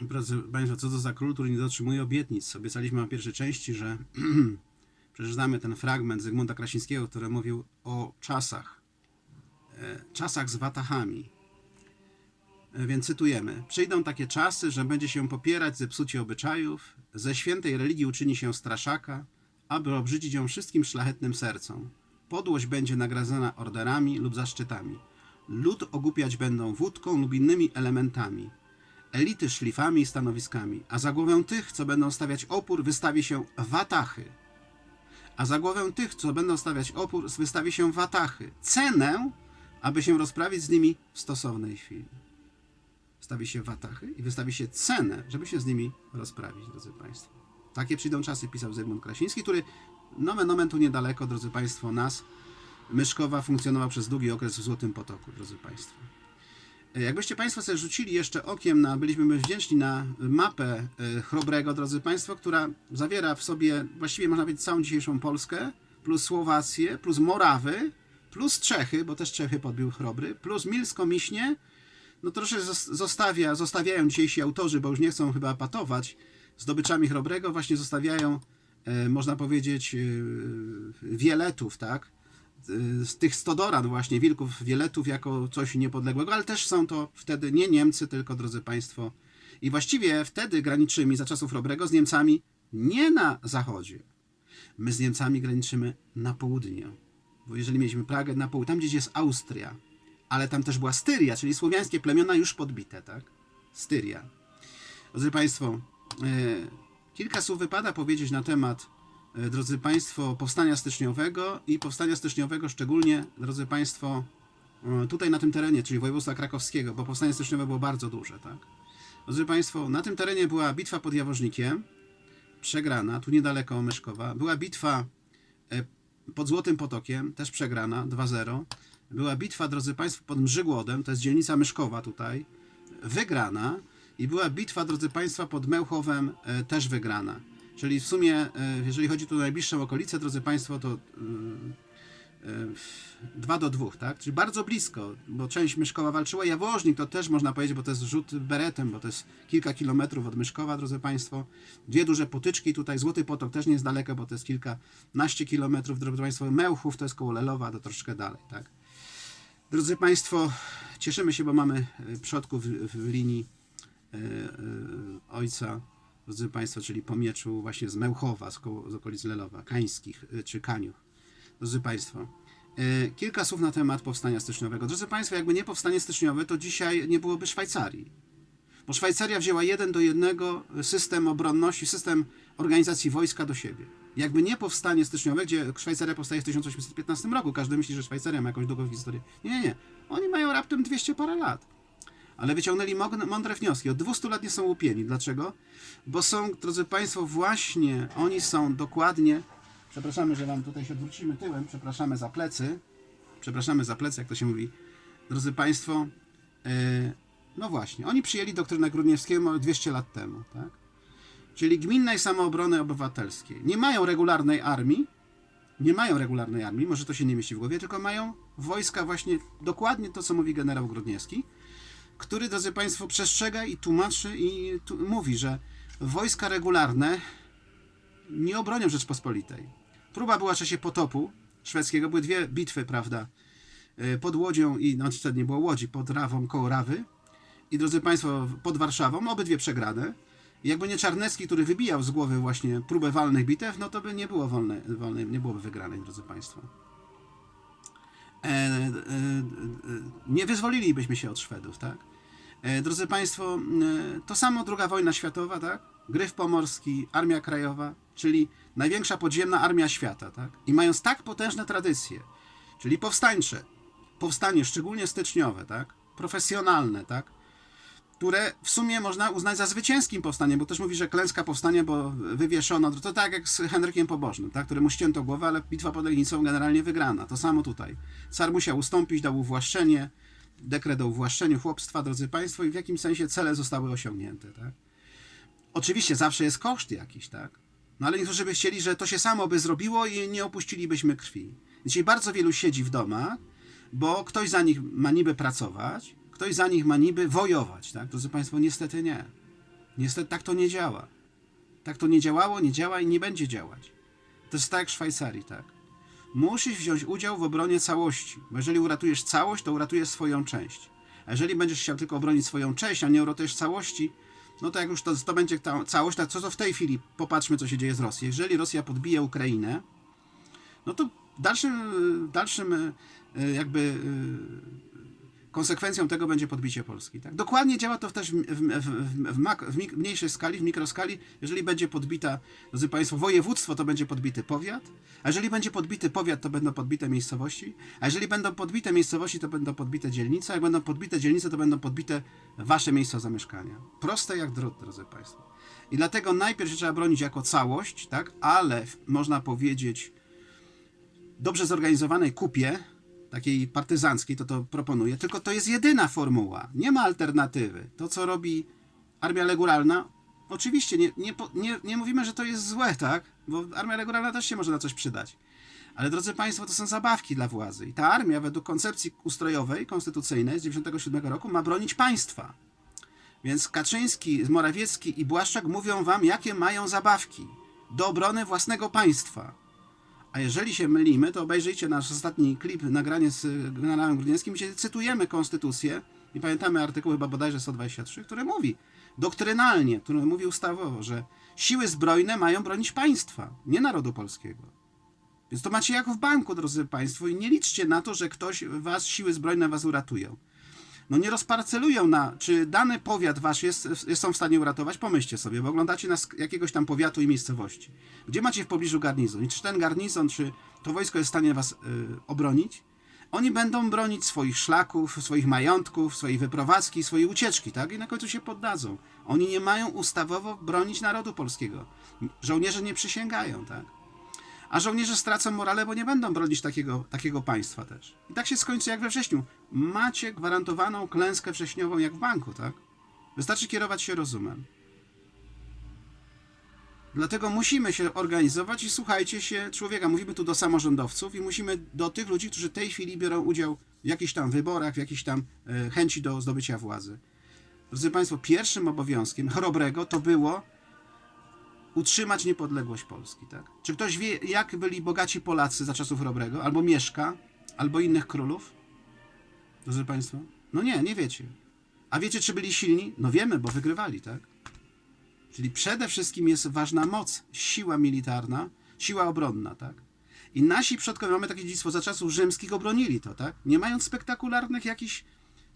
Drodzy Państwo, co to za król, który nie dotrzymuje obietnic? Obiecaliśmy na pierwszej części, że przeczytamy ten fragment Zygmunta Krasińskiego, który mówił o czasach. e, Czasach z watachami. E, Więc cytujemy. Przyjdą takie czasy, że będzie się popierać zepsucie obyczajów, ze świętej religii uczyni się straszaka, aby obrzydzić ją wszystkim szlachetnym sercom. Podłość będzie nagradzana orderami lub zaszczytami. Lud ogłupiać będą wódką lub innymi elementami. Elity szlifami i stanowiskami, a za głowę tych, co będą stawiać opór, wystawi się watachy. A za głowę tych, co będą stawiać opór, wystawi się watachy. Cenę, aby się rozprawić z nimi w stosownej chwili. Stawi się watachy i wystawi się cenę, żeby się z nimi rozprawić, drodzy Państwo. Takie przyjdą czasy, pisał Zygmunt Krasiński, który nomen omen tu niedaleko, drodzy Państwo, nas, Myszkowa, funkcjonował przez długi okres w Złotym Potoku, drodzy Państwo. E, Jakbyście Państwo sobie rzucili jeszcze okiem na, byliśmy wdzięczni na mapę e, Chrobrego, drodzy Państwo, która zawiera w sobie właściwie można powiedzieć całą dzisiejszą Polskę, plus Słowację, plus Morawy, plus Czechy, bo też Czechy podbił Chrobry, plus Milsko-Miśnie, no troszkę zos- zostawia, zostawiają dzisiejsi autorzy, bo już nie chcą chyba patować zdobyczami Chrobrego, właśnie zostawiają, e, można powiedzieć, wieletów, tak? E, Z tych stodoran właśnie, wilków wieletów jako coś niepodległego, ale też są to wtedy nie Niemcy, tylko, drodzy Państwo, i właściwie wtedy graniczymi za czasów Chrobrego z Niemcami nie na zachodzie. My z Niemcami graniczymy na południu. Bo jeżeli mieliśmy Pragę na południe, tam gdzieś jest Austria, ale tam też była Styria, czyli słowiańskie plemiona już podbite, tak? Styria. Drodzy Państwo, e, kilka słów wypada powiedzieć na temat, drodzy Państwo, powstania styczniowego i powstania styczniowego szczególnie, drodzy Państwo, e, tutaj na tym terenie, czyli województwa krakowskiego, bo powstanie styczniowe było bardzo duże, tak? Drodzy Państwo, na tym terenie była bitwa pod Jaworznikiem, przegrana, tu niedaleko Myszkowa. Była bitwa e, pod Złotym Potokiem, też przegrana, 2-0. Była bitwa, drodzy Państwo, pod Mrzygłodem, to jest dzielnica Myszkowa tutaj, wygrana. I była bitwa, drodzy Państwa, pod Mełchowem, e, też wygrana. Czyli w sumie, e, jeżeli chodzi tu o najbliższą okolicę, drodzy Państwo, to e, e, 2 do 2, tak? Czyli bardzo blisko, bo część Myszkowa walczyła. Jawożnik to też można powiedzieć, bo to jest rzut beretem, bo to jest kilka kilometrów od Myszkowa, drodzy Państwo. Dwie duże potyczki tutaj, Złoty Potok też nie jest daleko, bo to jest kilkanaście kilometrów, drodzy Państwo. Mełchów to jest koło Lelowa, to troszeczkę dalej, tak? Drodzy Państwo, cieszymy się, bo mamy e, przodków w, w linii e, e, ojca, drodzy Państwo, czyli po mieczu właśnie z Mełchowa, z, z okolic Lelowa, Kańskich e, czy Kaniów. Drodzy Państwo, e, kilka słów na temat powstania styczniowego. Drodzy Państwo, jakby nie powstanie styczniowe, to dzisiaj nie byłoby Szwajcarii. Bo Szwajcaria wzięła jeden do jednego system obronności, system organizacji wojska do siebie. Jakby nie powstanie styczniowe, gdzie Szwajcaria powstaje w 1815 roku, każdy myśli, że Szwajcaria ma jakąś długą historię. Nie, nie, nie. Oni mają raptem 200 parę lat. Ale wyciągnęli mądre wnioski. Od 200 lat nie są łupieni. Dlaczego? Bo są, drodzy Państwo, właśnie oni są dokładnie. Przepraszamy, że Wam tutaj się odwrócimy tyłem. Przepraszamy za plecy. Przepraszamy za plecy, jak to się mówi. Drodzy Państwo, yy, no właśnie, oni przyjęli doktrynę Grudniewskiego 200 lat temu, tak? Czyli gminnej samoobrony obywatelskiej. Nie mają regularnej armii, nie mają regularnej armii, może to się nie mieści w głowie, tylko mają wojska właśnie dokładnie to, co mówi generał Grudniewski, który, drodzy Państwo, przestrzega i tłumaczy i tu, mówi, że wojska regularne nie obronią Rzeczpospolitej. Próba była w czasie potopu szwedzkiego, były dwie bitwy, prawda, y, pod Łodzią i, no wtedy nie było Łodzi, pod Rawą, koło Rawy i, drodzy Państwo, pod Warszawą, obydwie przegrane. Jakby nie Czarnecki, który wybijał z głowy właśnie próbę walnych bitew, no to by nie było wolnej, wolnej nie byłoby wygranej, drodzy Państwo. E, e, e, nie wyzwolilibyśmy się od Szwedów, tak? Drodzy Państwo, to samo druga wojna światowa, tak? Gryf Pomorski, Armia Krajowa, czyli największa podziemna armia świata, tak? I mając tak potężne tradycje, czyli powstańcze, powstanie szczególnie styczniowe, tak? Profesjonalne, tak? Które w sumie można uznać za zwycięskim powstaniem, bo też mówi, że klęska powstania, bo wywieszono, to tak jak z Henrykiem Pobożnym, tak, któremu ścięto głowę, ale bitwa pod Legnicą generalnie wygrana. To samo tutaj. Car musiał ustąpić, dał uwłaszczenie, dekret o uwłaszczeniu chłopstwa, drodzy Państwo, i w jakimś sensie cele zostały osiągnięte, tak. Oczywiście zawsze jest koszt jakiś, tak, no ale niektórzy by chcieli, że to się samo by zrobiło i nie opuścilibyśmy krwi. Dzisiaj bardzo wielu siedzi w domach, bo ktoś za nich ma niby pracować, ktoś za nich ma niby wojować, tak? Drodzy Państwo, niestety nie. Niestety tak to nie działa. Tak to nie działało, nie działa i nie będzie działać. To jest tak jak w Szwajcarii, tak? Musisz wziąć udział w obronie całości, bo jeżeli uratujesz całość, to uratujesz swoją część. A jeżeli będziesz chciał tylko obronić swoją część, a nie uratujesz całości, no to jak już to, to będzie ta całość, to co to w tej chwili? Popatrzmy, co się dzieje z Rosją. Jeżeli Rosja podbije Ukrainę, no to dalszym, dalszym e, jakby e, konsekwencją tego będzie podbicie Polski. Tak? Dokładnie działa to też w, w, w, w, mak, w mniejszej skali, w mikroskali. Jeżeli będzie podbita, drodzy Państwo, województwo, to będzie podbity powiat, a jeżeli będzie podbity powiat, to będą podbite miejscowości, a jeżeli będą podbite miejscowości, to będą podbite dzielnice, a jak będą podbite dzielnice, to będą podbite Wasze miejsca zamieszkania. Proste jak drut, drodzy Państwo. I dlatego najpierw się trzeba bronić jako całość, tak? ale można powiedzieć dobrze zorganizowanej kupie, takiej partyzanckiej, to to proponuję, tylko to jest jedyna formuła, nie ma alternatywy. To, co robi armia regularna, oczywiście nie, nie, nie, nie mówimy, że to jest złe, tak? Bo armia regularna też się może na coś przydać. Ale drodzy Państwo, to są zabawki dla władzy. I ta armia, według koncepcji ustrojowej, konstytucyjnej z 1997 roku, ma bronić państwa. Więc Kaczyński, Morawiecki i Błaszczak mówią wam, jakie mają zabawki do obrony własnego państwa. A jeżeli się mylimy, to obejrzyjcie nasz ostatni klip, nagranie z generałem Grudzińskim, gdzie cytujemy konstytucję i pamiętamy artykuł chyba bodajże 123, który mówi doktrynalnie, który mówi ustawowo, że siły zbrojne mają bronić państwa, nie narodu polskiego. Więc to macie jak w banku, drodzy Państwo, i nie liczcie na to, że ktoś was, siły zbrojne was uratują. No nie rozparcelują na, czy dany powiat wasz jest, są w stanie uratować, pomyślcie sobie, bo oglądacie nas jakiegoś tam powiatu i miejscowości. Gdzie macie w pobliżu garnizon? I czy ten garnizon, czy to wojsko jest w stanie was y, obronić? Oni będą bronić swoich szlaków, swoich majątków, swojej wyprowadzki, swojej ucieczki, tak? I na końcu się poddadzą. Oni nie mają ustawowo bronić narodu polskiego. Żołnierze nie przysięgają, tak? A żołnierze stracą morale, bo nie będą bronić takiego, takiego państwa też. I tak się skończy jak we wrześniu. Macie gwarantowaną klęskę wrześniową jak w banku, tak? Wystarczy kierować się rozumem. Dlatego musimy się organizować i słuchajcie się człowieka. Mówimy tu do samorządowców i musimy do tych ludzi, którzy w tej chwili biorą udział w jakichś tam wyborach, w jakiejś tam e, chęci do zdobycia władzy. Drodzy Państwo, pierwszym obowiązkiem chorobrego to było utrzymać niepodległość Polski, tak? Czy ktoś wie, jak byli bogaci Polacy za czasów Chrobrego, albo Mieszka, albo innych królów? Drodzy Państwo? No nie, nie wiecie. A wiecie, czy byli silni? No wiemy, bo wygrywali, tak? Czyli przede wszystkim jest ważna moc, siła militarna, siła obronna, tak? I nasi przodkowie, mamy takie dziedzictwo za czasów rzymskich, obronili to, tak? Nie mając spektakularnych jakichś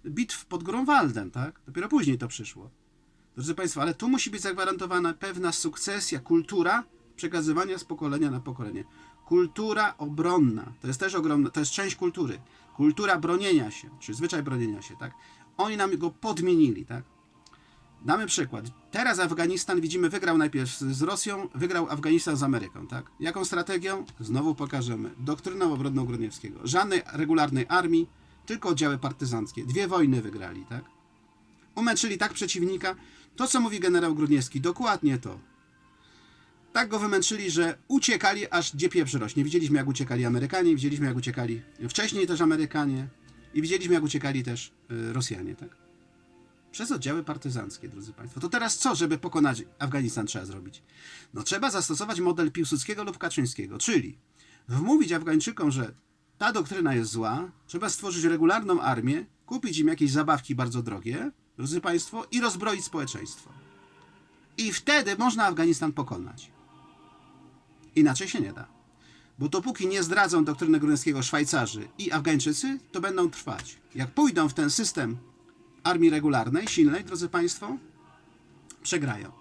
bitw pod Grunwaldem, tak? Dopiero później to przyszło. Drodzy Państwo, ale tu musi być zagwarantowana pewna sukcesja, kultura przekazywania z pokolenia na pokolenie. Kultura obronna, to jest też ogromna, to jest część kultury. Kultura bronienia się, czy zwyczaj bronienia się, tak? Oni nam go podmienili, tak? Damy przykład. Teraz Afganistan, widzimy, wygrał najpierw z Rosją, wygrał Afganistan z Ameryką, tak? Jaką strategią? Znowu pokażemy. Doktryną obronną Grudniewskiego. Żadnej regularnej armii, tylko oddziały partyzanckie. Dwie wojny wygrali, tak? Umęczyli tak przeciwnika. To, co mówi generał Grudniewski, dokładnie to. Tak go wymęczyli, że uciekali, aż gdzie pieprz rośnie. Widzieliśmy, jak uciekali Amerykanie, widzieliśmy, jak uciekali wcześniej też Amerykanie i widzieliśmy, jak uciekali też y, Rosjanie, tak? Przez oddziały partyzanckie, drodzy Państwo. To teraz co, żeby pokonać Afganistan trzeba zrobić? No trzeba zastosować model Piłsudskiego lub Kaczyńskiego, czyli wmówić Afgańczykom, że ta doktryna jest zła, trzeba stworzyć regularną armię, kupić im jakieś zabawki bardzo drogie, drodzy Państwo, i rozbroić społeczeństwo. I wtedy można Afganistan pokonać. Inaczej się nie da. Bo dopóki nie zdradzą doktryny Grunewskiego Szwajcarzy i Afgańczycy, to będą trwać. Jak pójdą w ten system armii regularnej, silnej, drodzy Państwo, przegrają.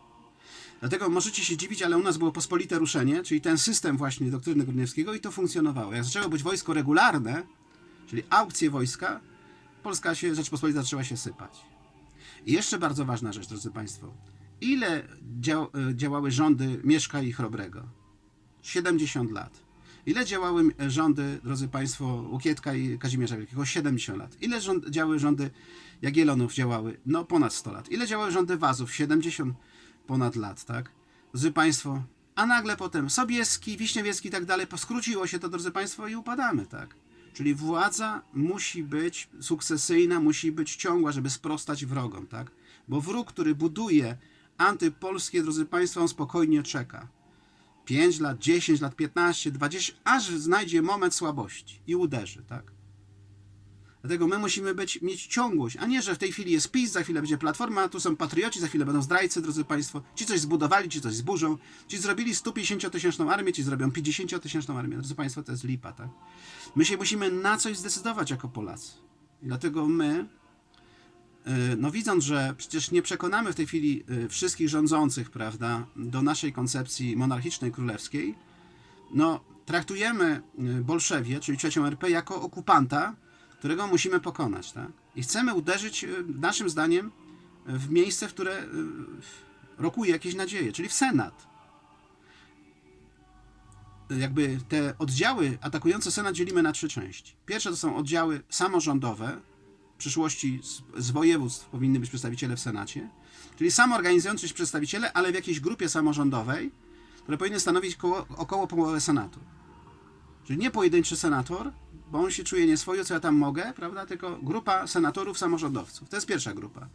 Dlatego możecie się dziwić, ale u nas było pospolite ruszenie, czyli ten system właśnie doktryny Grudniewskiego i to funkcjonowało. Jak zaczęło być wojsko regularne, czyli aukcje wojska, Polska się, Rzeczpospolita zaczęła się sypać. I jeszcze bardzo ważna rzecz, drodzy Państwo. Ile e, działały rządy Mieszka i Chrobrego? 70 lat. Ile działały e, rządy, drodzy Państwo, Łukietka i Kazimierza Wielkiego? 70 lat. Ile rząd, działy rządy Jagiellonów działały? No ponad 100 lat. Ile działały rządy Wazów? 70 ponad lat, tak? Drodzy Państwo, a nagle potem Sobieski, Wiśniewiecki i tak dalej, poskróciło się to, drodzy Państwo, i upadamy, tak? Czyli władza musi być sukcesyjna, musi być ciągła, żeby sprostać wrogom, tak? Bo wróg, który buduje antypolskie, drodzy Państwo, on spokojnie czeka. 5 lat, 10 lat, 15, 20, aż znajdzie moment słabości i uderzy, tak? Dlatego my musimy być, mieć ciągłość, a nie, że w tej chwili jest PiS, za chwilę będzie Platforma, tu są patrioci, za chwilę będą zdrajcy, drodzy Państwo. Ci coś zbudowali, ci coś zburzą, ci zrobili 150-tysięczną armię, ci zrobią 50-tysięczną armię. Drodzy Państwo, to jest lipa, tak? My się musimy na coś zdecydować jako Polacy. I dlatego my, yy, no widząc, że przecież nie przekonamy w tej chwili yy, wszystkich rządzących, prawda, do naszej koncepcji monarchicznej, królewskiej, no traktujemy yy, Bolszewie, czyli trzecią RP, jako okupanta, którego musimy pokonać, tak? I chcemy uderzyć, y, naszym zdaniem, w miejsce, w które y, rokuje jakieś nadzieje, czyli w Senat. Jakby te oddziały atakujące Senat dzielimy na trzy części. Pierwsze to są oddziały samorządowe, w przyszłości z, z województw powinny być przedstawiciele w Senacie, czyli samoorganizujący się przedstawiciele, ale w jakiejś grupie samorządowej, które powinny stanowić koło, około połowę Senatu. Czyli nie pojedynczy senator, bo on się czuje nieswojo, co ja tam mogę, prawda? Tylko grupa senatorów, samorządowców. To jest pierwsza grupa.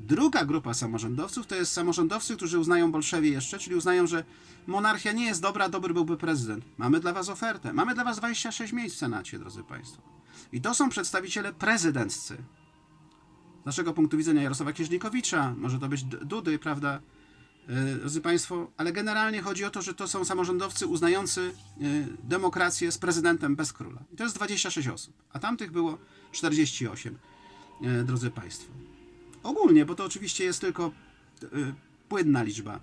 Druga grupa samorządowców to jest samorządowcy, którzy uznają Bolszewie jeszcze, czyli uznają, że monarchia nie jest dobra, dobry byłby prezydent. Mamy dla was ofertę. Mamy dla was 26 miejsc w Senacie, drodzy Państwo. I to są przedstawiciele prezydenccy. Z naszego punktu widzenia Jarosława Kieżnikowicza, może to być Dudy, prawda? E, Drodzy Państwo, ale generalnie chodzi o to, że to są samorządowcy uznający e, demokrację z prezydentem bez króla. I to jest 26 osób, a tamtych było 48, e, drodzy Państwo. Ogólnie, bo to oczywiście jest tylko płynna liczba,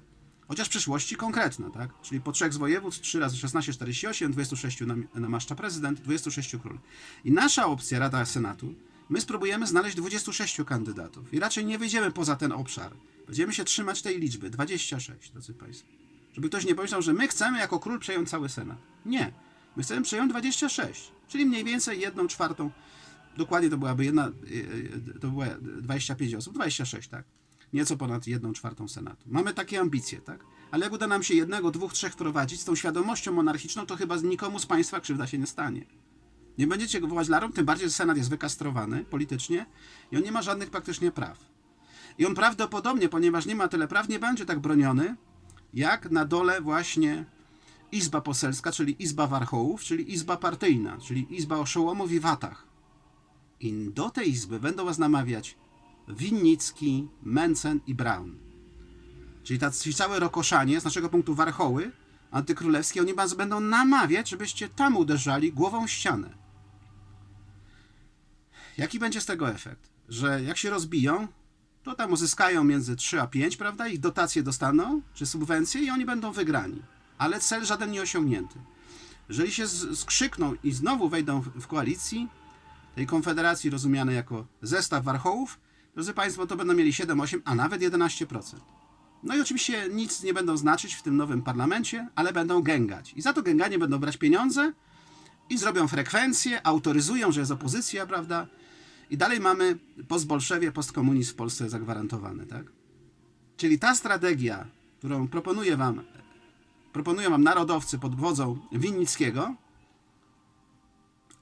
chociaż w przyszłości konkretna, tak? Czyli po trzech z województw, 3 razy 16, 48, 26 nam- namaszcza prezydent, 26 król. I nasza opcja, Rada Senatu, my spróbujemy znaleźć 26 kandydatów i raczej nie wyjdziemy poza ten obszar. Będziemy się trzymać tej liczby, 26, drodzy Państwo. Żeby ktoś nie pomyślał, że my chcemy jako król przejąć cały Senat. Nie. My chcemy przejąć 26, czyli mniej więcej jedną czwartą. Dokładnie to byłaby jedna, y, y, to była 25 osób, 26, tak. Nieco ponad jedną czwartą Senatu. Mamy takie ambicje, tak? Ale jak uda nam się jednego, dwóch, trzech wprowadzić z tą świadomością monarchiczną, to chyba nikomu z Państwa krzywda się nie stanie. Nie będziecie go wołać larą, tym bardziej, że Senat jest wykastrowany politycznie i on nie ma żadnych praktycznie praw. I on prawdopodobnie, ponieważ nie ma tyle praw, nie będzie tak broniony, jak na dole właśnie Izba Poselska, czyli Izba Warchołów, czyli Izba Partyjna, czyli Izba Oszołomów i Watach. I do tej izby będą was namawiać Winnicki, Mencen i Braun. Czyli tacy całe rokoszanie, z naszego punktu warchoły antykrólewskie, oni was będą namawiać, żebyście tam uderzali głową ścianę. Jaki będzie z tego efekt? Że jak się rozbiją, to tam uzyskają między 3 a 5, prawda? Ich dotacje dostaną, czy subwencje i oni będą wygrani. Ale cel żaden nie osiągnięty. Jeżeli się skrzykną i znowu wejdą w, w koalicji, tej konfederacji rozumianej jako zestaw warchołów, drodzy Państwo, to będą mieli 7, 8, a nawet 11%. No i oczywiście nic nie będą znaczyć w tym nowym parlamencie, ale będą gęgać. I za to gęganie będą brać pieniądze i zrobią frekwencję, autoryzują, że jest opozycja, prawda? I dalej mamy postbolszewie, postkomunizm w Polsce zagwarantowany, tak? Czyli ta strategia, którą proponuje wam, proponują wam narodowcy pod wodzą Winnickiego,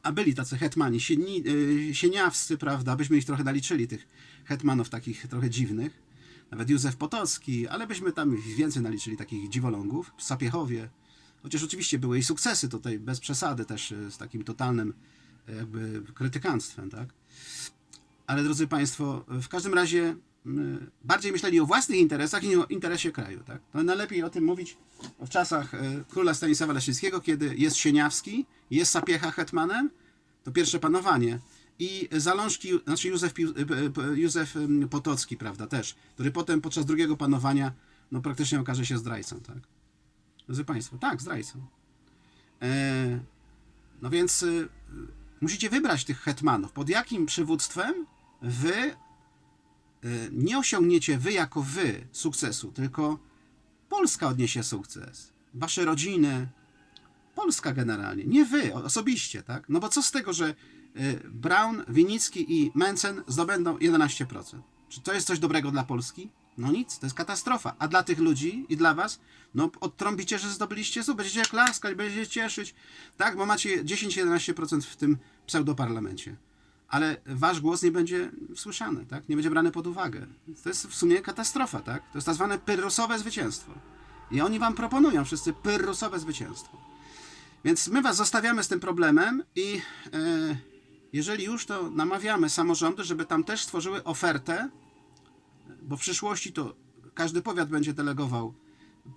a byli tacy hetmani, sieni, y, sieniawscy, prawda, byśmy ich trochę naliczyli, tych hetmanów takich trochę dziwnych, nawet Józef Potocki, ale byśmy tam więcej naliczyli takich dziwolągów, Sapiechowie, chociaż oczywiście były i sukcesy tutaj, bez przesady też y, z takim totalnym y, jakby krytykanstwem, tak? Ale drodzy Państwo, w każdym razie bardziej myśleli o własnych interesach niż o interesie kraju. Tak? To najlepiej o tym mówić w czasach e, króla Stanisława Leszczyńskiego, kiedy jest Sieniawski, jest Sapiecha hetmanem, to pierwsze panowanie. I Zalążki, znaczy Józef, e, e, Józef Potocki, prawda, też, który potem podczas drugiego panowania no, praktycznie okaże się zdrajcą. Tak? Drodzy Państwo, tak, zdrajcą. No więc musicie wybrać tych hetmanów. Pod jakim przywództwem wy y, nie osiągniecie wy jako wy sukcesu, tylko Polska odniesie sukces. Wasze rodziny, Polska generalnie, nie wy osobiście, tak? No bo co z tego, że y, Brown, Winicki i Mencen zdobędą 11%? Czy to jest coś dobrego dla Polski? No nic, to jest katastrofa. A dla tych ludzi i dla was, no odtrąbicie, że zdobyliście sub, będziecie klaskać, będziecie cieszyć, tak? Bo macie 10-11% w tym pseudoparlamencie. ale wasz głos nie będzie słyszany, tak? Nie będzie brany pod uwagę. To jest w sumie katastrofa, tak? To jest tak zwane pyrrusowe zwycięstwo. I oni wam proponują wszyscy pyrrusowe zwycięstwo. Więc my was zostawiamy z tym problemem i e, jeżeli już, to namawiamy samorządy, żeby tam też stworzyły ofertę, bo w przyszłości to każdy powiat będzie delegował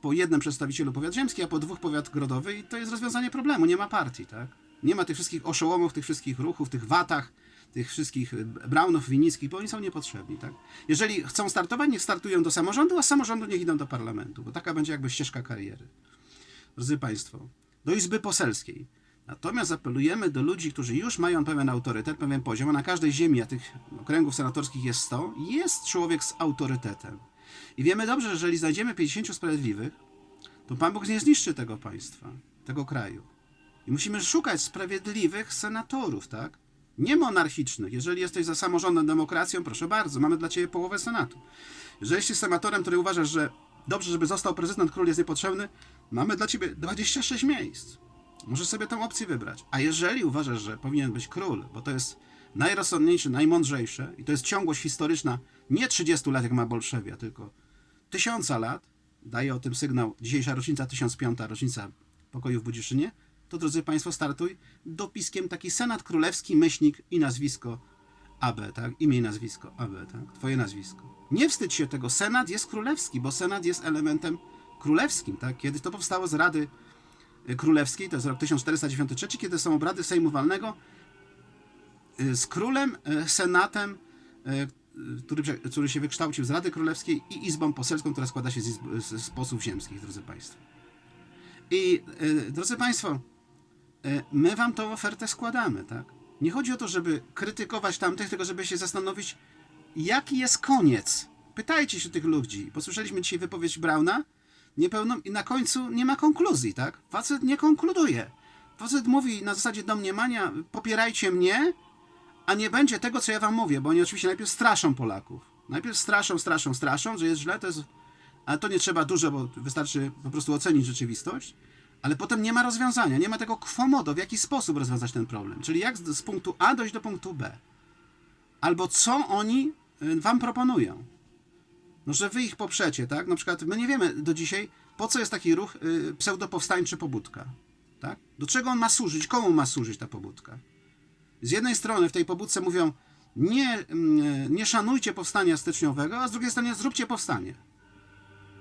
po jednym przedstawicielu powiat ziemski, a po dwóch powiat grodowy i to jest rozwiązanie problemu. Nie ma partii, tak? Nie ma tych wszystkich oszołomów, tych wszystkich ruchów, tych watach, tych wszystkich e, Brownów, Winickich, bo oni są niepotrzebni, tak? Jeżeli chcą startować, niech startują do samorządu, a samorządu niech idą do parlamentu, bo taka będzie jakby ścieżka kariery. Drodzy Państwo, do Izby Poselskiej. Natomiast apelujemy do ludzi, którzy już mają pewien autorytet, pewien poziom, a na każdej ziemi, a tych okręgów senatorskich jest 100, jest człowiek z autorytetem. I wiemy dobrze, że jeżeli znajdziemy 50 sprawiedliwych, to Pan Bóg nie zniszczy tego państwa, tego kraju. I musimy szukać sprawiedliwych senatorów, tak? Nie monarchicznych. Jeżeli jesteś za samorządem, demokracją, proszę bardzo, mamy dla Ciebie połowę senatu. Jeżeli jesteś senatorem, który uważasz, że dobrze, żeby został prezydent, król jest niepotrzebny, mamy dla Ciebie 26 miejsc. Możesz sobie tę opcję wybrać. A jeżeli uważasz, że powinien być król, bo to jest najrozsądniejsze, najmądrzejsze i to jest ciągłość historyczna nie 30 lat, jak ma Bolszewia, tylko tysiąca lat, daje o tym sygnał dzisiejsza rocznica, 1005 rocznica pokoju w Budziszynie, to drodzy Państwo, startuj dopiskiem taki Senat Królewski, myślnik i nazwisko AB, tak? Imię i nazwisko AB, tak? Twoje nazwisko. Nie wstydź się tego, Senat jest królewski, bo Senat jest elementem królewskim, tak? Kiedy to powstało z Rady Królewskiej, to jest rok 1493, kiedy są obrady Sejmu Walnego y, z królem, y, senatem, y, który, który się wykształcił z Rady Królewskiej i Izbą Poselską, która składa się z, izb, z, posłów ziemskich, drodzy Państwo. I drodzy Państwo, my Wam tą ofertę składamy, tak? Nie chodzi o to, żeby krytykować tamtych, tylko żeby się zastanowić, jaki jest koniec. Pytajcie się tych ludzi. Posłyszeliśmy dzisiaj wypowiedź Brauna, niepełną i na końcu nie ma konkluzji, tak? Facet nie konkluduje. Facet mówi na zasadzie domniemania, popierajcie mnie, a nie będzie tego, co ja wam mówię, bo oni oczywiście najpierw straszą Polaków. Najpierw straszą, straszą, straszą, że jest źle, to jest... To nie trzeba dużo, bo wystarczy po prostu ocenić rzeczywistość. Ale potem nie ma rozwiązania, nie ma tego kwomodo, w jaki sposób rozwiązać ten problem. Czyli jak z, z punktu A dojść do punktu B. Albo co oni y, wam proponują. No, że wy ich poprzecie, tak? Na przykład my nie wiemy do dzisiaj, po co jest taki ruch y, pseudopowstańczy pobudka, tak? Do czego on ma służyć, komu ma służyć ta pobudka? Z jednej strony w tej pobudce mówią, nie, mm, nie szanujcie powstania styczniowego, a z drugiej strony zróbcie powstanie.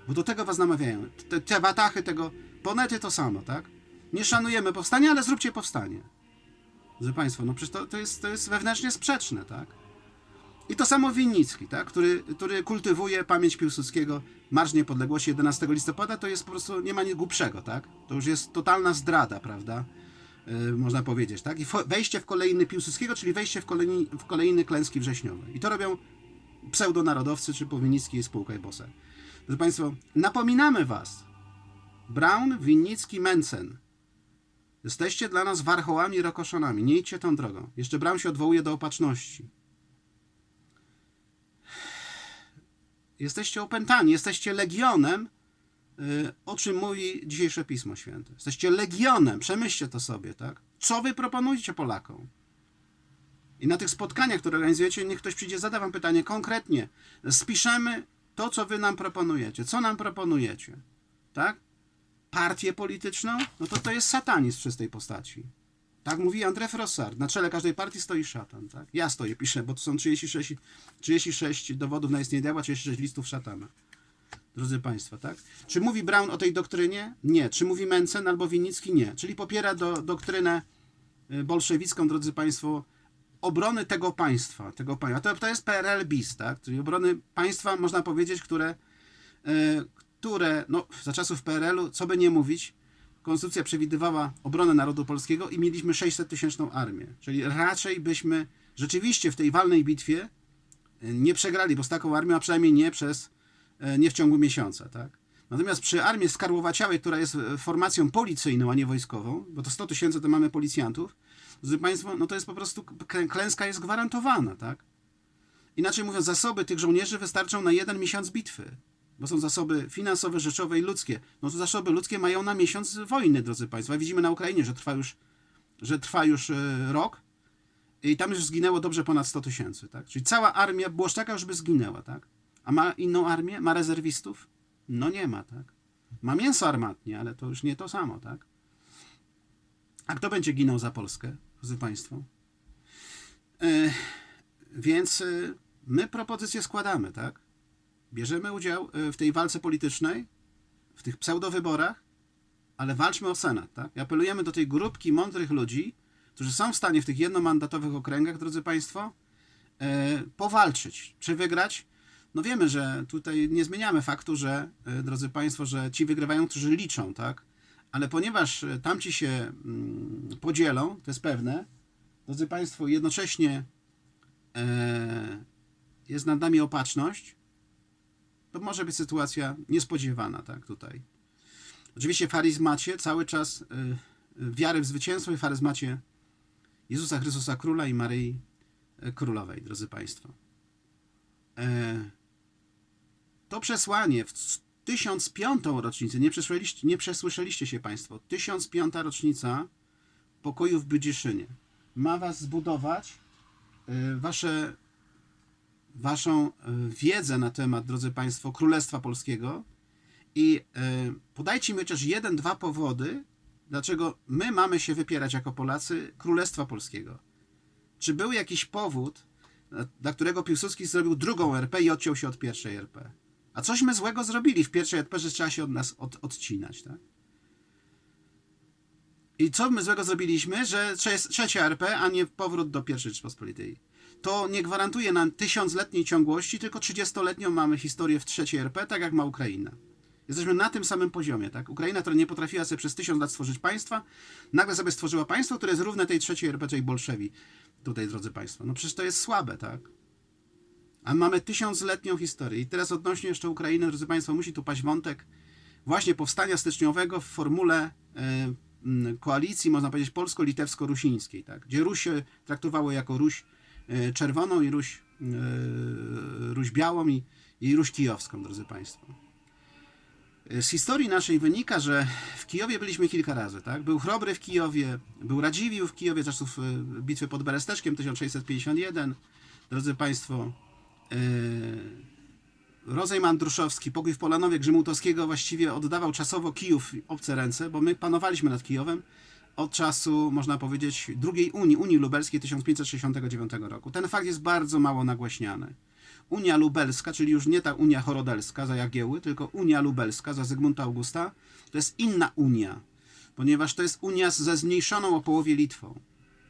Bo do tego was namawiają. Te, te watachy tego, ponety to samo, tak? Nie szanujemy powstania, ale zróbcie powstanie. Drodzy Państwo, no przecież to, to, jest, to jest wewnętrznie sprzeczne, tak? I to samo Winnicki, tak? który, który kultywuje pamięć Piłsudskiego. Marsz Niepodległości 11 listopada to jest po prostu, nie ma nic głupszego, tak? To już jest totalna zdrada, prawda? Yy, można powiedzieć, tak? I wejście w kolejny Piłsudskiego, czyli wejście w kolejny, w kolejny klęski wrześniowe. I to robią pseudonarodowcy, czy Powinnicki i spółka i Bosse. Drodzy Państwo, napominamy Was. Brown, Winnicki, Mencen. Jesteście dla nas warchołami rokoszonami. Nie idźcie tą drogą. Jeszcze Brown się odwołuje do opatrzności. Jesteście opętani, jesteście legionem, y, o czym mówi dzisiejsze Pismo Święte. Jesteście legionem, przemyślcie to sobie, tak? Co wy proponujecie Polakom? I na tych spotkaniach, które organizujecie, niech ktoś przyjdzie, zada wam pytanie konkretnie. Spiszemy to, co wy nam proponujecie. Co nam proponujecie? Tak? Partię polityczną? No to to jest satanizm w czystej postaci. Tak mówi André Frossard. Na czele każdej partii stoi szatan. Tak? Ja stoję, piszę, bo to są 36, 36 dowodów na istnienie diabła, 36 listów szatana. Drodzy Państwo, tak? Czy mówi Brown o tej doktrynie? Nie. Czy mówi Mencen albo Winnicki? Nie. Czyli popiera do, doktrynę y, bolszewicką, drodzy Państwo, obrony tego państwa. Tego państwa. To, to jest PRL bis, tak? Czyli obrony państwa, można powiedzieć, które, y, które no, za czasów PRL-u, co by nie mówić, konstytucja przewidywała obronę narodu polskiego i mieliśmy 600-tysięczną armię. Czyli raczej byśmy rzeczywiście w tej walnej bitwie y, nie przegrali, bo z taką armią, a przynajmniej nie przez, y, nie w ciągu miesiąca, tak? Natomiast przy armii skarłowaciałej, która jest y, formacją policyjną, a nie wojskową, bo to 100 tysięcy to mamy policjantów, drodzy Państwo, no to jest po prostu, klęska jest gwarantowana, tak? Inaczej mówiąc, zasoby tych żołnierzy wystarczą na jeden miesiąc bitwy, bo są zasoby finansowe, rzeczowe i ludzkie. No to zasoby ludzkie mają na miesiąc wojny, drodzy Państwo. Widzimy na Ukrainie, że trwa już, że trwa już e, rok i tam już zginęło dobrze ponad 100 tysięcy, tak? Czyli cała armia Błoszczaka już by zginęła, tak? A ma inną armię? Ma rezerwistów? No nie ma, tak? Ma mięso armatnie, ale to już nie to samo, tak? A kto będzie ginął za Polskę, drodzy Państwo? E, więc e, my propozycje składamy, tak? Bierzemy udział e, w tej walce politycznej, w tych pseudowyborach, ale walczmy o Senat, tak? I apelujemy do tej grupki mądrych ludzi, którzy są w stanie w tych jednomandatowych okręgach, drodzy Państwo, e, powalczyć. Czy wygrać? No wiemy, że tutaj nie zmieniamy faktu, że, e, drodzy Państwo, że ci wygrywają, którzy liczą, tak? Ale ponieważ tamci się mm, podzielą, to jest pewne, drodzy Państwo, jednocześnie jest nad nami opatrzność, to może być sytuacja niespodziewana, tak, tutaj. Oczywiście w charyzmacie cały czas y, y, wiary w zwycięstwo i w charyzmacie Jezusa Chrystusa Króla i Maryi y, Królowej, drodzy Państwo. E, To przesłanie w 1005 rocznicę, nie przesłyszeliście, nie przesłyszeliście się Państwo, 1005 rocznica pokoju w Bydziszynie ma Was zbudować y, Wasze waszą e, wiedzę na temat, drodzy Państwo, Królestwa Polskiego i e, podajcie mi chociaż jeden, dwa powody, dlaczego my mamy się wypierać jako Polacy Królestwa Polskiego. Czy był jakiś powód, dla- którego Piłsudski zrobił drugą RP i odciął się od pierwszej RP? A cośmy złego zrobili w pierwszej RP, że trzeba się od nas od, odcinać, tak? I co my złego zrobiliśmy, że trze- trzecia RP, a nie powrót do pierwszej Rzeczpospolitej? To nie gwarantuje nam tysiącletniej ciągłości, tylko 30-letnią mamy historię w trzeciej RP, tak jak ma Ukraina. Jesteśmy na tym samym poziomie, tak? Ukraina, która nie potrafiła sobie przez tysiąc lat stworzyć państwa, nagle sobie stworzyła państwo, które jest równe tej trzeciej RP, czyli Bolszewi. Tutaj, drodzy Państwo. No przecież to jest słabe, tak? A mamy tysiącletnią historię. I teraz odnośnie jeszcze Ukrainy, drodzy Państwo, musi tu paść wątek właśnie powstania styczniowego w formule m, koalicji, można powiedzieć, polsko-litewsko-rusińskiej, tak? gdzie Ruś się traktowało jako Ruś czerwoną i Ruś, e, Ruś białą i, i Ruś kijowską, drodzy Państwo. E, Z historii naszej wynika, że w Kijowie byliśmy kilka razy, tak? Był Chrobry w Kijowie, był Radziwiłł w Kijowie, czasów e, bitwy pod Beresteczkiem 1651. Drodzy Państwo, Rozejm Andruszowski, pokój w Polanowie Grzymałtowskiego właściwie oddawał czasowo Kijów w obce ręce, bo my panowaliśmy nad Kijowem od czasu, można powiedzieć, drugiej Unii, Unii Lubelskiej 1569 roku. Ten fakt jest bardzo mało nagłaśniany. Unia Lubelska, czyli już nie ta Unia Chorodelska za Jagieły, tylko Unia Lubelska za Zygmunta Augusta, to jest inna Unia, ponieważ to jest Unia ze zmniejszoną o połowie Litwą.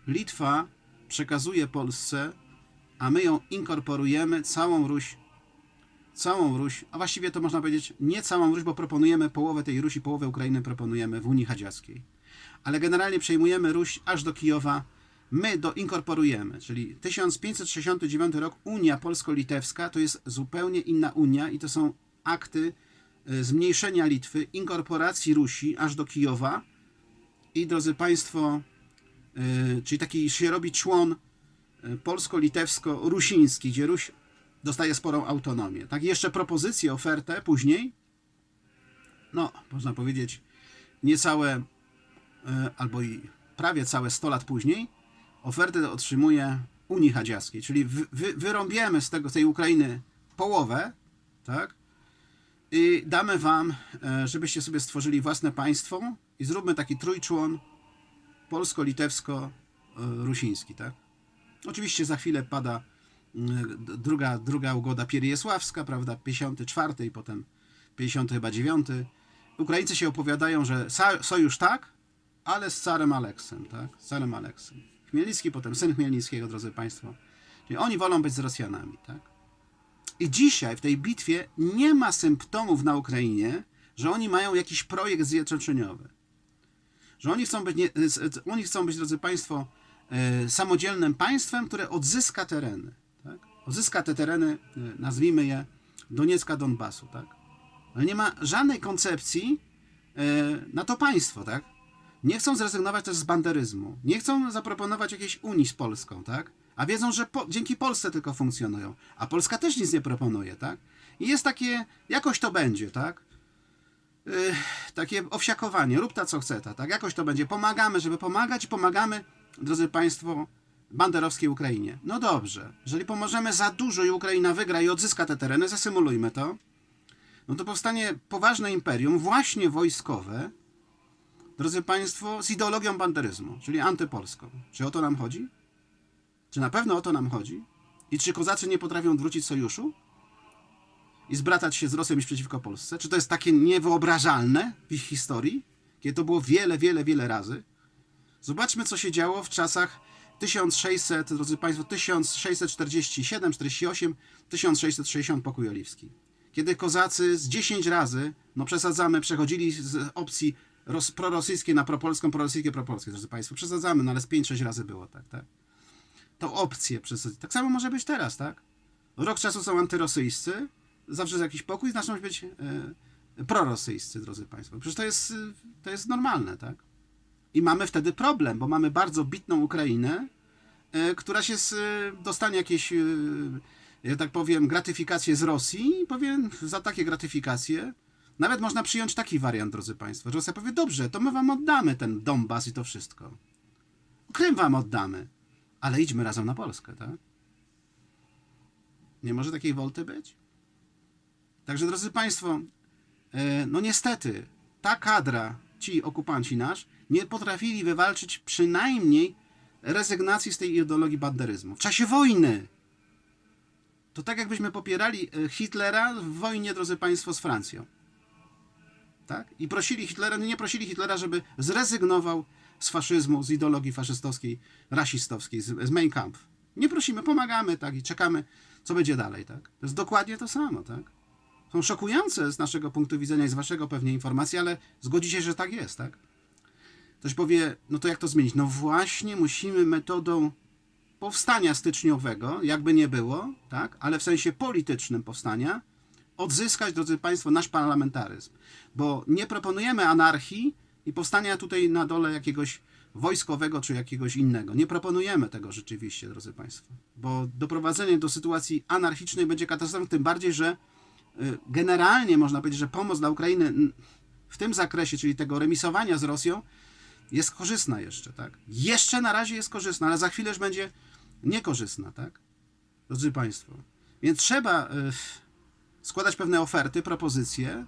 Litwa przekazuje Polsce, a my ją inkorporujemy, całą Ruś całą Ruś, a właściwie to można powiedzieć nie całą Ruś, bo proponujemy połowę tej Rusi, połowę Ukrainy proponujemy w Unii Hadziackiej. Ale generalnie przejmujemy Ruś aż do Kijowa, my doinkorporujemy, czyli 1569 rok Unia Polsko-Litewska. To jest zupełnie inna Unia i to są akty e, zmniejszenia Litwy, inkorporacji Rusi aż do Kijowa. I drodzy Państwo, e, czyli taki się robi człon e, polsko-litewsko-rusiński, gdzie Ruś dostaje sporą autonomię. Tak, jeszcze propozycję, ofertę później, no, można powiedzieć, niecałe albo i prawie całe 100 lat później, ofertę otrzymuje Unii Hadziackiej, czyli wy, wy, wyrąbiemy z tego, tej Ukrainy połowę, tak, i damy wam, e, żebyście sobie stworzyli własne państwo i zróbmy taki trójczłon polsko-litewsko-rusiński, tak. Oczywiście za chwilę pada druga, druga ugoda Pierjesławska, prawda, 54 i potem 50 chyba 9. Ukraińcy się opowiadają, że sojusz tak, ale z carem Aleksem, tak, z carem Aleksem. Chmielnicki, potem syn Chmielnickiego, drodzy Państwo. Czyli oni wolą być z Rosjanami, tak. I dzisiaj w tej bitwie nie ma symptomów na Ukrainie, że oni mają jakiś projekt zjednoczeniowy że oni chcą być, nie, oni chcą być drodzy Państwo, e, samodzielnym państwem, które odzyska tereny. Tak? Odzyska te tereny, e, nazwijmy je Doniecka, Donbasu. Tak? Ale nie ma żadnej koncepcji e, na to państwo. Tak? Nie chcą zrezygnować też z banderyzmu. Nie chcą zaproponować jakiejś Unii z Polską. Tak? A wiedzą, że po, dzięki Polsce tylko funkcjonują. A Polska też nic nie proponuje. Tak? I jest takie, jakoś to będzie. Tak? y, takie owsiakowanie, rób ta co chce ta, tak? Jakoś to będzie. Pomagamy, żeby pomagać, pomagamy, drodzy Państwo, banderowskiej Ukrainie. No dobrze, jeżeli pomożemy za dużo i Ukraina wygra i odzyska te tereny, zasymulujmy to, no to powstanie poważne imperium, właśnie wojskowe, drodzy Państwo, z ideologią banderyzmu, czyli antypolską. Czy o to nam chodzi? Czy na pewno o to nam chodzi? I czy kozacy nie potrafią odwrócić sojuszu? I zbratać się z Rosją iść przeciwko Polsce? Czy to jest takie niewyobrażalne w ich historii? Kiedy to było wiele, wiele, wiele razy. Zobaczmy, co się działo w czasach 1600, drodzy Państwo, 1647, 48, 1660 pokój oliwski. Kiedy kozacy z 10 razy, no przesadzamy, przechodzili z opcji ros, prorosyjskiej na propolską, prorosyjskie, propolskie, drodzy Państwo. Przesadzamy, no ale z 5-6 razy było tak, tak? To opcje przesadzić. Tak samo może być teraz, tak? Rok czasu są antyrosyjscy, zawsze jest jakiś pokój, zaczną być e, prorosyjscy, drodzy Państwo. Przecież to jest, to jest normalne, tak? I mamy wtedy problem, bo mamy bardzo bitną Ukrainę, e, która się z, dostanie jakieś, e, ja tak powiem, gratyfikacje z Rosji i powiem, za takie gratyfikacje nawet można przyjąć taki wariant, drodzy Państwo, że Rosja powie, dobrze, to my wam oddamy ten Donbas i to wszystko. Krym wam oddamy, ale idźmy razem na Polskę, tak? Nie może takiej wolty być? Także, drodzy Państwo, e, no niestety, ta kadra, ci okupanci nasz, nie potrafili wywalczyć przynajmniej rezygnacji z tej ideologii banderyzmu. W czasie wojny! To tak jakbyśmy popierali e, Hitlera w wojnie, drodzy Państwo, z Francją. Tak? I prosili Hitlera, nie prosili Hitlera, żeby zrezygnował z faszyzmu, z ideologii faszystowskiej, rasistowskiej, z, z Mein Kampf. Nie prosimy, pomagamy, tak, i czekamy, co będzie dalej, tak? To jest dokładnie to samo, tak? Są szokujące z naszego punktu widzenia i z waszego pewnie informacji, ale zgodzicie, że tak jest, tak? Ktoś powie, no to jak to zmienić? No właśnie musimy metodą powstania styczniowego, jakby nie było, tak? Ale w sensie politycznym powstania, odzyskać, drodzy Państwo, nasz parlamentaryzm. Bo nie proponujemy anarchii i powstania tutaj na dole jakiegoś wojskowego czy jakiegoś innego. Nie proponujemy tego rzeczywiście, drodzy Państwo. Bo doprowadzenie do sytuacji anarchicznej będzie katastrofą, tym bardziej, że y, generalnie można powiedzieć, że pomoc dla Ukrainy w tym zakresie, czyli tego remisowania z Rosją, jest korzystna jeszcze, tak? Jeszcze na razie jest korzystna, ale za chwilę już będzie niekorzystna, tak? Drodzy Państwo. Więc trzeba y, składać pewne oferty, propozycje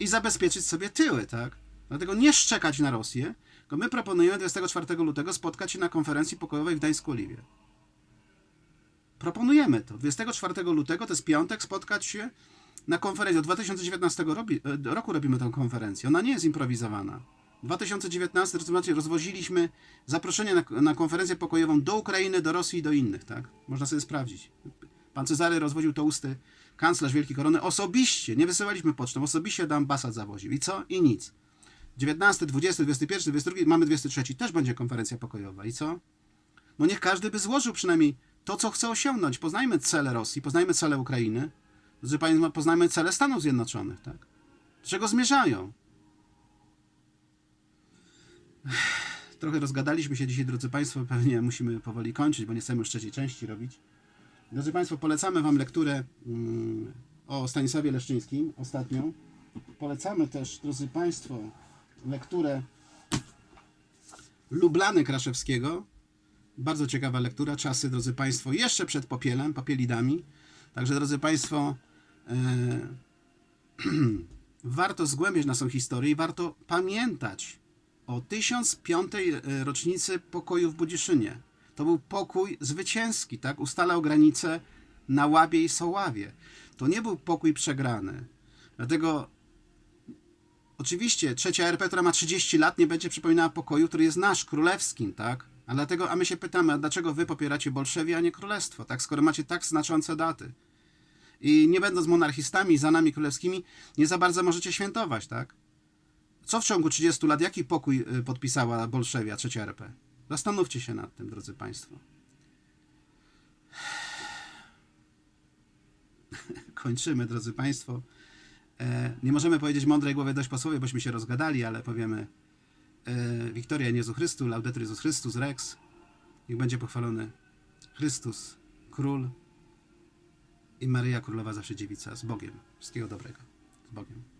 i zabezpieczyć sobie tyły, tak? Dlatego nie szczekać na Rosję, tylko my proponujemy 24 lutego spotkać się na konferencji pokojowej w Gdańsku-Oliwie. Proponujemy to. 24 lutego, to jest piątek, spotkać się na konferencji. Od 2019 robi, e, roku robimy tę konferencję. Ona nie jest improwizowana. 2019 rozumiecie, rozwoziliśmy zaproszenie na, na konferencję pokojową do Ukrainy, do Rosji i do innych, tak? Można sobie sprawdzić. Pan Cezary rozwoził to usty kanclerz Wielkiej Korony osobiście, nie wysyłaliśmy pocztą, osobiście do ambasad zawoził. I co? I nic. 19, 20, 21, 22, mamy 23, też będzie konferencja pokojowa. I co? No niech każdy by złożył przynajmniej to, co chce osiągnąć. Poznajmy cele Rosji, poznajmy cele Ukrainy, poznajmy cele Stanów Zjednoczonych, tak? Do czego zmierzają? Trochę rozgadaliśmy się dzisiaj, drodzy Państwo, pewnie musimy powoli kończyć, bo nie chcemy już trzeciej części robić. Drodzy Państwo, polecamy Wam lekturę mm, o Stanisławie Leszczyńskim, ostatnią. Polecamy też, drodzy Państwo, lekturę Lublany Kraszewskiego. Bardzo ciekawa lektura. Czasy, drodzy Państwo, jeszcze przed popielem, popielidami. Także, drodzy Państwo, e, warto zgłębiać naszą historię i warto pamiętać o 1005 rocznicy pokoju w Budziszynie. To był pokój zwycięski, tak? Ustalał granice na Łabie i Soławie. To nie był pokój przegrany. Dlatego oczywiście trzecia RP, która ma 30 lat, nie będzie przypominała pokoju, który jest nasz, królewskim, tak? A dlatego, a my się pytamy, a dlaczego wy popieracie Bolszewie, a nie królestwo, tak? Skoro macie tak znaczące daty. I nie będąc monarchistami, za nami królewskimi, nie za bardzo możecie świętować, tak? Co w ciągu 30 lat, jaki pokój y, podpisała Bolszewia, trzecia RP? Zastanówcie się nad tym, drodzy Państwo. Kończymy, drodzy Państwo. E, nie możemy powiedzieć mądrej głowie dość po słowie, bośmy się rozgadali, ale powiemy e, Wiktoria Jezu Chrystu, Laudetur Jezus Chrystus, Rex. Niech będzie pochwalony Chrystus, Król i Maryja Królowa zawsze dziewica. Z Bogiem. Wszystkiego dobrego. Z Bogiem.